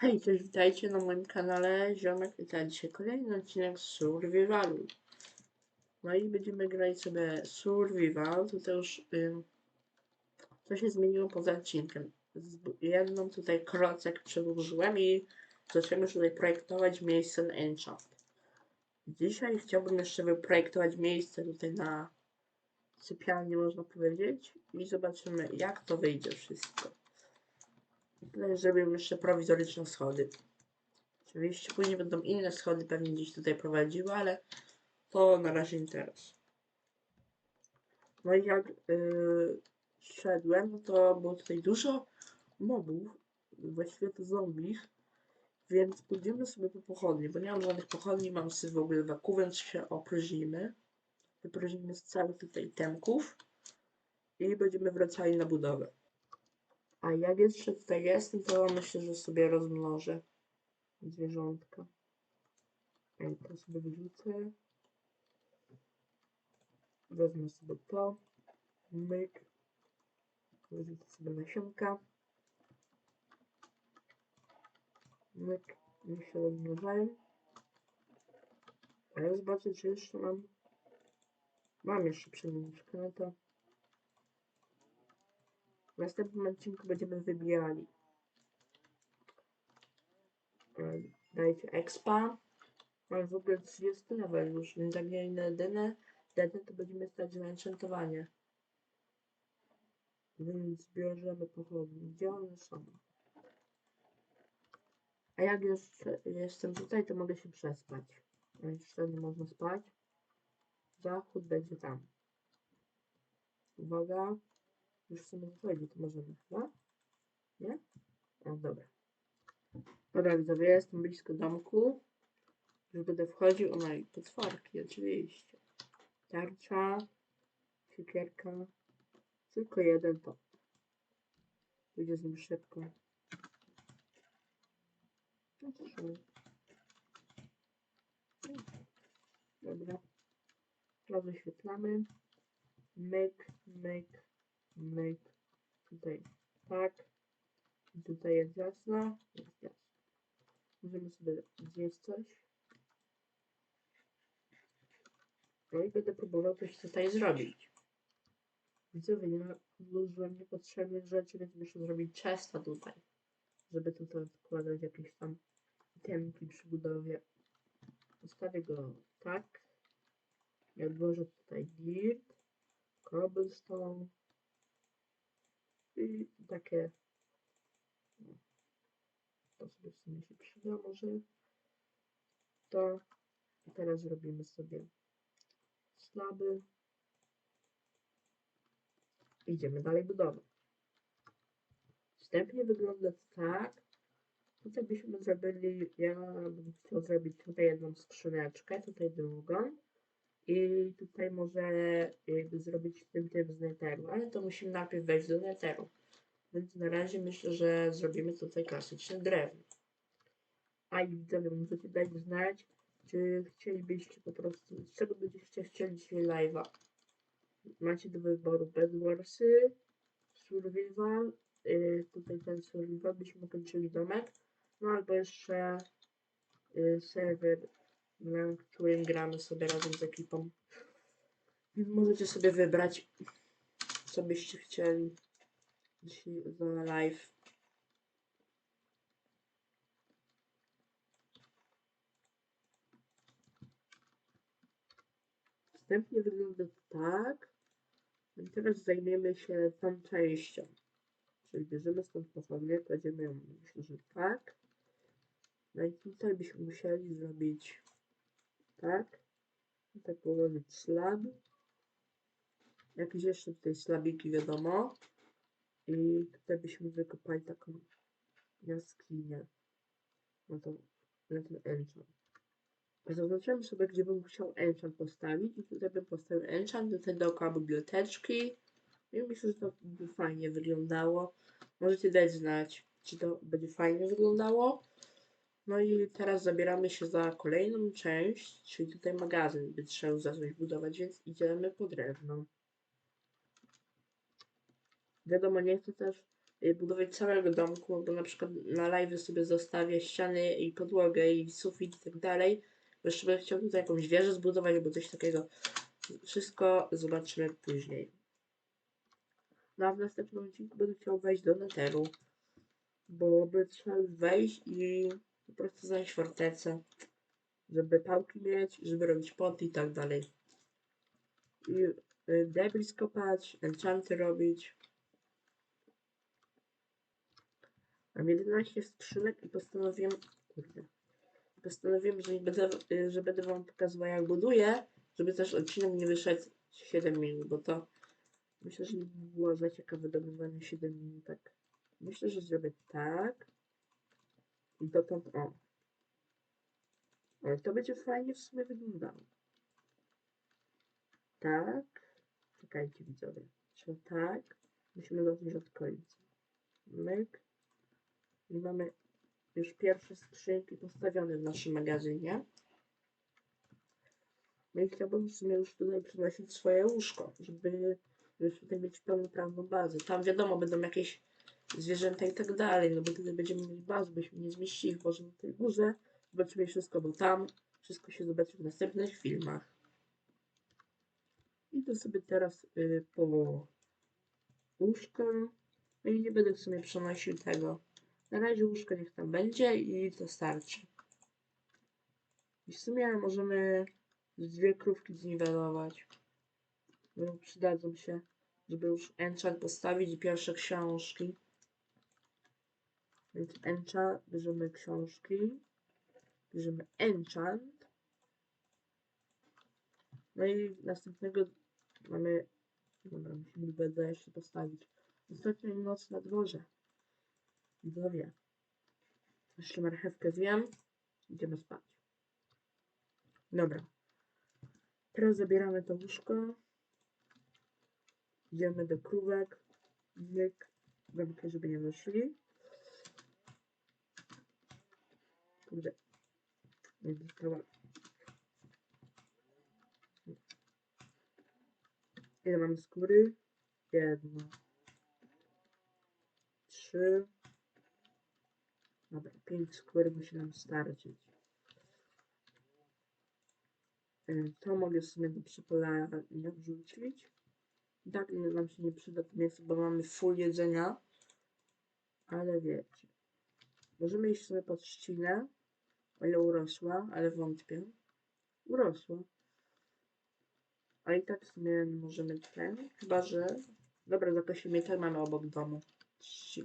Hej, cześć, witajcie na moim kanale Ziomek. Witam dzisiaj kolejny odcinek z Survivalu. No i będziemy grać sobie Survival. Tutaj już ym, co się zmieniło poza odcinkiem. Jedną tutaj krocek przedłużyłem i zacząłem już tutaj projektować miejsce na Enchant. Dzisiaj chciałbym jeszcze wyprojektować miejsce tutaj na sypialni, można powiedzieć. I zobaczymy, jak to wyjdzie wszystko. Zrobię jeszcze prowizoryczne schody. Oczywiście później będą inne schody pewnie gdzieś tutaj prowadziły, ale to na razie nie teraz. No i jak yy, szedłem, no to było tutaj dużo mobów, właściwie to zombich, więc pójdziemy sobie po pochodni, bo nie mam żadnych pochodni, mam sobie w ogóle waku, więc się opróżnimy. Wypróżnimy z całych tutaj temków i będziemy wracali na budowę. A jak jeszcze tutaj jestem, to myślę, że sobie rozmnożę zwierzątka. Ej, to sobie wyrzucę. Wezmę sobie to. Myk. Wyrzucę sobie nasionka. Myk. Niech się rozmnażają. A ja zobaczę, czy jeszcze mam... Mam jeszcze przemieniczkę, no to... W następnym odcinku będziemy wybijali. Dajcie expa. Mam w ogóle 30 level już, więc jak nie inne dene, dene to będziemy stać na enchantowanie. Więc bierzemy pochodnie. Gdzie one są? A jak jeszcze jestem tutaj, to mogę się przespać. Jeszcze nie można spać. Zachód będzie tam. Uwaga. Już w sumie wchodzi, to możemy chyba? Nie? O, dobra. Dobra, widzowie, jestem blisko domku. Już będę wchodził. O, no i potworki, oczywiście. Tarcza, siekierka. Tylko jeden to. Pójdzie z nim szybko. No. Dobra. To wyświetlamy. Myk, myk, myk. Tutaj tak. I tutaj jest jasno. Jest jasno. Możemy sobie zjeść coś. No i będę próbował coś tutaj zrobić. Widzowie, nie włożyłem niepotrzebnych rzeczy, więc muszę zrobić chesta tutaj. Żeby tutaj wkładać jakieś tam itemki przy budowie. Postawię go tak. I odłożę tutaj dirt, cobblestone i takie to sobie w sumie się przyda może to. I teraz zrobimy sobie slaby idziemy dalej budować wstępnie wygląda tak tutaj byśmy zrobili ja bym chciał zrobić tutaj jedną skrzyneczkę tutaj drugą i tutaj może jakby zrobić tym tym z netheru, ale to musimy najpierw wejść do netheru. Więc na razie myślę, że zrobimy tutaj klasyczne drewno. A i widzowie, możecie dać znać, czy chcielibyście po prostu, z czego będziecie chcieli dzisiaj live'a. Macie do wyboru Bedwarsy, Survival, yy, tutaj ten Survival, byśmy kończyli domek, no albo jeszcze yy, serwer, na którym gramy sobie razem z ekipą. Możecie sobie wybrać, co byście chcieli dzisiaj live. Wstępnie wygląda tak. I teraz zajmiemy się tą częścią. Czyli bierzemy stąd pochodnie, kładziemy ją, myślę, że tak. No i tutaj byśmy musieli zrobić tak. Tutaj położyć slab. Jakieś jeszcze tutaj slabiki wiadomo. I tutaj byśmy wykopali taką jaskinię. No to na ten enchant. Zaznaczyłem sobie, gdzie bym chciał enchant postawić i tutaj bym postawił enchant, tutaj dookoła biblioteczki. I myślę, że to by fajnie wyglądało. Możecie dać znać, czy to będzie fajnie wyglądało. No i teraz zabieramy się za kolejną część, czyli tutaj magazyn by trzeba zacząć budować, więc idziemy po drewno. Wiadomo, nie chcę też y, budować całego domku, bo na przykład na live sobie zostawię ściany i podłogę i sufit i tak dalej. Bo Jeszcze bym chciał tutaj jakąś wieżę zbudować albo coś takiego. Wszystko zobaczymy później. No a w następnym odcinku będę chciał wejść do Netheru. Bo będę trzeba wejść i po prostu znaleźć fortecę. Żeby pałki mieć, żeby robić pot i tak dalej. I y, debris kopać, enchanty robić. Mam 11 skrzynek i postanowiłem. Kurde. Postanowiłem, że, będę, y, że będę wam pokazywał jak buduję, żeby też odcinek nie wyszedł 7 minut, bo to myślę, że nie było za ciekawe do nagrywania 7 minut. Tak. Myślę, że zrobię tak. Dotąd o. Ale to będzie fajnie w sumie wyglądało. Tak. Czekajcie widzowie. Trzeba tak. Musimy zacząć od końca. Myk. I mamy już pierwsze skrzynki postawione w naszym magazynie. No i chciałbym w sumie już tutaj przynosić swoje łóżko, żeby już tutaj mieć pełnoprawną bazę. Tam wiadomo, będą jakieś zwierzęta i tak dalej, no bo tutaj będziemy mieć bazę, byśmy nie zmieścili może na tej górze. Zobaczymy wszystko, bo tam wszystko się zobaczy w następnych filmach. Idę sobie teraz y, po łóżko. No i nie będę w sumie przenosił tego. Na razie łóżko niech tam będzie i to starczy. I w sumie możemy dwie krówki zniwelować. Przydadzą się, żeby już enchant postawić i pierwsze książki. Więc enchant, bierzemy książki. Bierzemy enchant. No i następnego mamy... Dobra, musimy będę jeszcze postawić. Ostatnia noc na dworze. Widzowie. Jeszcze marchewkę zjem. Idziemy spać. Dobra. Teraz zabieramy to łóżko. Idziemy do krówek. Myk. Zamknę, żeby nie wyszli. Kurde. Ile mamy skóry? Jedno. Trzy. Dobra, pięć skóry musi nam starczyć. Y, To mogę sobie do przepalania wrzucić. Tak nam się nie przyda to bo mamy full jedzenia. Ale wiecie. Możemy iść sobie pod trzcinę. Ile urosła, ale wątpię. Urosła. A i tak w sumie możemy ten. Chyba, że... Dobra, zakosimy i tak mamy obok domu. Trzci...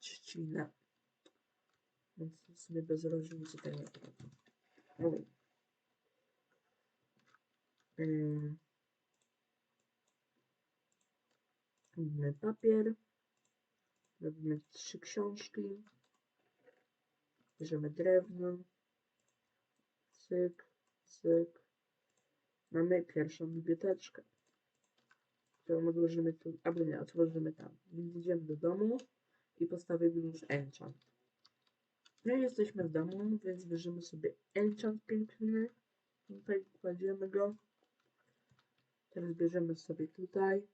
Trzcinę. Więc w sumie bez różnicy naprawdę. Oj. Ym. Robimy papier. Robimy trzy książki. Bierzemy drewno. Cyk, cyk. Mamy pierwszą biblioteczkę. Którą odłożymy tu, albo nie, otworzymy tam. Więc idziemy do domu i postawimy już enchant. No i jesteśmy w domu, więc bierzemy sobie enchant piękny. Tutaj kładziemy go. Teraz bierzemy sobie tutaj.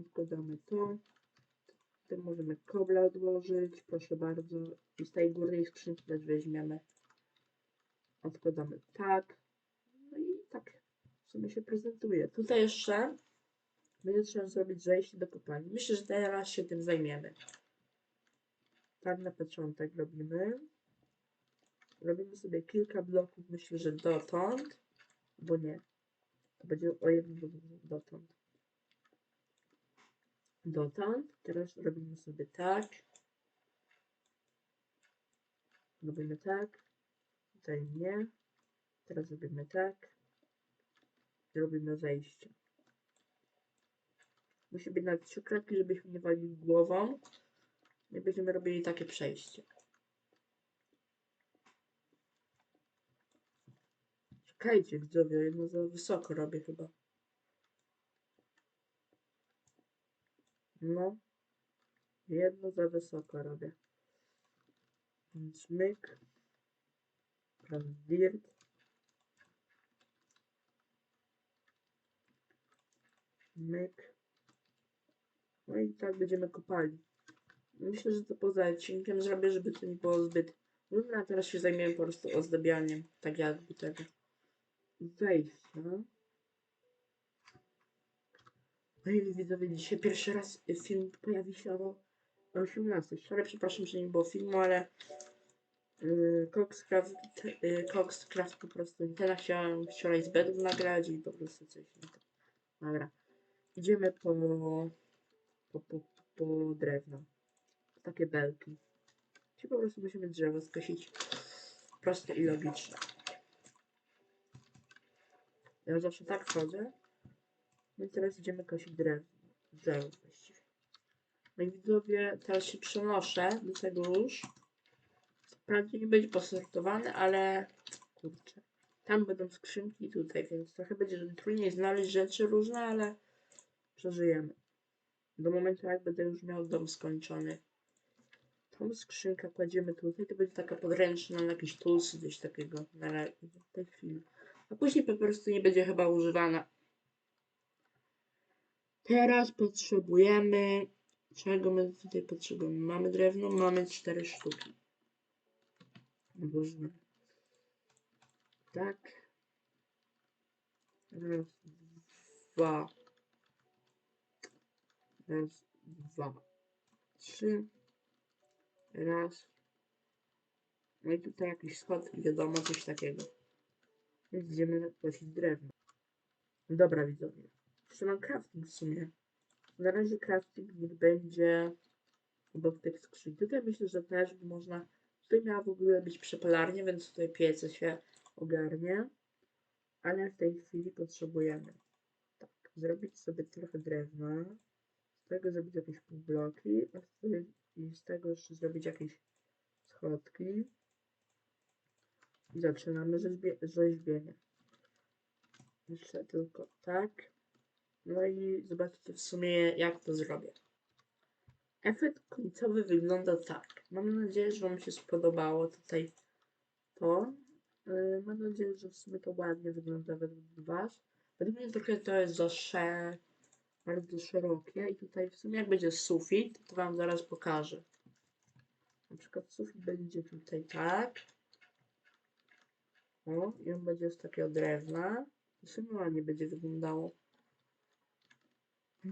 Odkładamy to. Tutaj możemy kobla odłożyć, proszę bardzo. I z tej górnej skrzynki też weźmiemy. Odkładamy tak. No i tak w sumie się prezentuje. Tutaj jeszcze będzie trzeba zrobić zejście do kopalni. Myślę, że teraz się tym zajmiemy. Tak na początek robimy. Robimy sobie kilka bloków, myślę, że dotąd. Bo nie. To będzie o jednym dotąd. Dotąd. Teraz robimy sobie tak. Robimy tak. Tutaj nie. Teraz robimy tak. Robimy zejście. Musi być nawet trzy kratki, żebyśmy nie walili głową. I będziemy robili takie przejście. Czekajcie widzowie, jedno za wysoko robię chyba. No. Jedno za wysoko robię. Więc myk. Prawy dirt. Myk. No i tak będziemy kopali. myślę, że to poza odcinkiem zrobię, żeby to nie było zbyt nudne, a teraz się zajmiemy po prostu ozdabianiem, tak jakby tego wejścia. No i widzowie, dzisiaj pierwszy raz film pojawi się o 18. Wczoraj przepraszam, że nie było filmu, ale Coxcraft, yy, Coxcraft po prostu Intela chciałem wczoraj z bedów nagrać i po prostu coś tak. Dobra. Idziemy po, po, po, po drewno. Takie belki. Czy po prostu musimy drzewo skosić. Proste i logiczne. Ja zawsze tak chodzę. No i teraz idziemy kosić drewno. Drzewo właściwie. No widzowie, teraz się przenoszę do tego już. Nie będzie posortowany, ale kurczę. Tam będą skrzynki tutaj, więc trochę będzie trudniej znaleźć rzeczy różne, ale przeżyjemy. Do momentu jak będę już miał dom skończony. Tą skrzynkę kładziemy tutaj, to będzie taka podręczna na jakieś toolsy, coś takiego na tej chwili. A później po prostu nie będzie chyba używana. Teraz potrzebujemy. Czego my tutaj potrzebujemy? Mamy drewno, mamy cztery sztuki. Różne. Tak. Raz, dwa. Raz, dwa, trzy. Raz. No i tutaj jakieś schodki, wiadomo, coś takiego. Więc idziemy kosić drewno. Dobra, widzowie. Jeszcze mam crafting w sumie. Na razie crafting niech będzie obok tych skrzyń. Tutaj myślę, że też można... Tutaj miała w ogóle być przepalarnia, więc tutaj piece się ogarnie. Ale w tej chwili potrzebujemy tak, zrobić sobie trochę drewna. Z tego zrobić jakieś bloki, a z tego, jeszcze zrobić jakieś schodki. I zaczynamy rzeźbie, rzeźbienie. Jeszcze tylko tak. No i zobaczcie w sumie jak to zrobię. Efekt końcowy wygląda tak. Mam nadzieję, że Wam się spodobało tutaj to. Yy, mam nadzieję, że w sumie to ładnie wygląda według Was. Według mnie trochę to jest za sze... bardzo szerokie i tutaj w sumie jak będzie sufit, to Wam zaraz pokażę. Na przykład sufit będzie tutaj tak. O, i on będzie z takiego drewna. W sumie ładnie będzie wyglądało.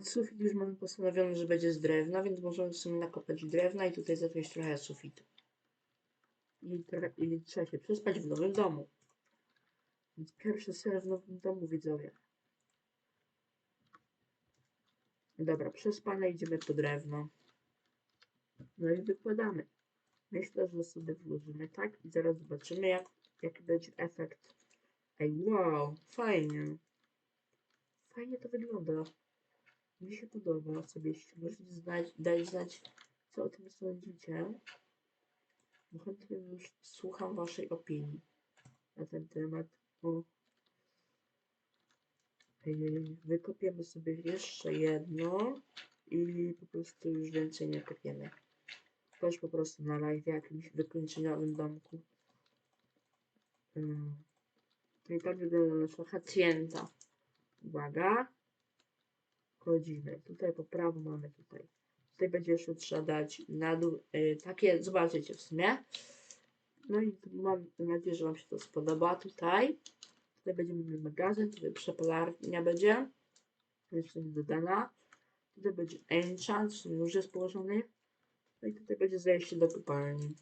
Sufit już mamy postanowiony, że będzie z drewna, więc możemy w sumie nakopać drewna i tutaj zacząć trochę sufitu. I, I trzeba się przespać w nowym domu. Więc pierwszy sen w nowym domu, widzowie. Dobra, przespane idziemy po drewno. No i wykładamy. Myślę, że sobie włożymy tak i zaraz zobaczymy, jak, jaki będzie efekt. Ej, wow, fajnie. Fajnie to wygląda. Mi się podoba osobiście. Możecie znać, dać znać, co o tym sądzicie. Bo chętnie już słucham waszej opinii na ten temat. O. Ej, Wykopiemy sobie jeszcze jedno i po prostu już więcej nie kopiemy. Też po prostu na live jakimś wykończeniowym domku. Mm. I tak wygląda nasza hacjenta. Uwaga. Chodzimy. Tutaj po prawo mamy tutaj. Tutaj będzie jeszcze trzeba dać na dół. y, takie, zobaczycie w sumie. No i mam nadzieję, że Wam się to spodoba tutaj. Tutaj będziemy mieli magazyn, tutaj przepalarnia będzie. Jeszcze nie dodana. Tutaj będzie enchant, w sumie już jest położony. No i tutaj będzie zejście do kopalni.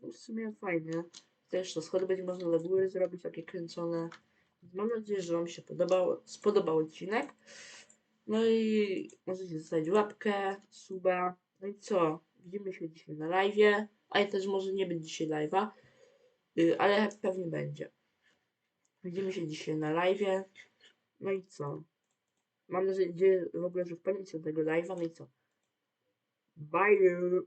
No w sumie fajnie. Tutaj jeszcze schody będzie można do góry zrobić, takie kręcone. Mam nadzieję, że Wam się podobał, spodobał odcinek. No i możecie zostawić łapkę, suba. No i co? Widzimy się dzisiaj na live. A ja też może nie będzie dzisiaj live'a, y, ale pewnie będzie. Widzimy się dzisiaj na live. No i co? Mam nadzieję w ogóle, że wpadniecie do tego live'a. No i co? Bye!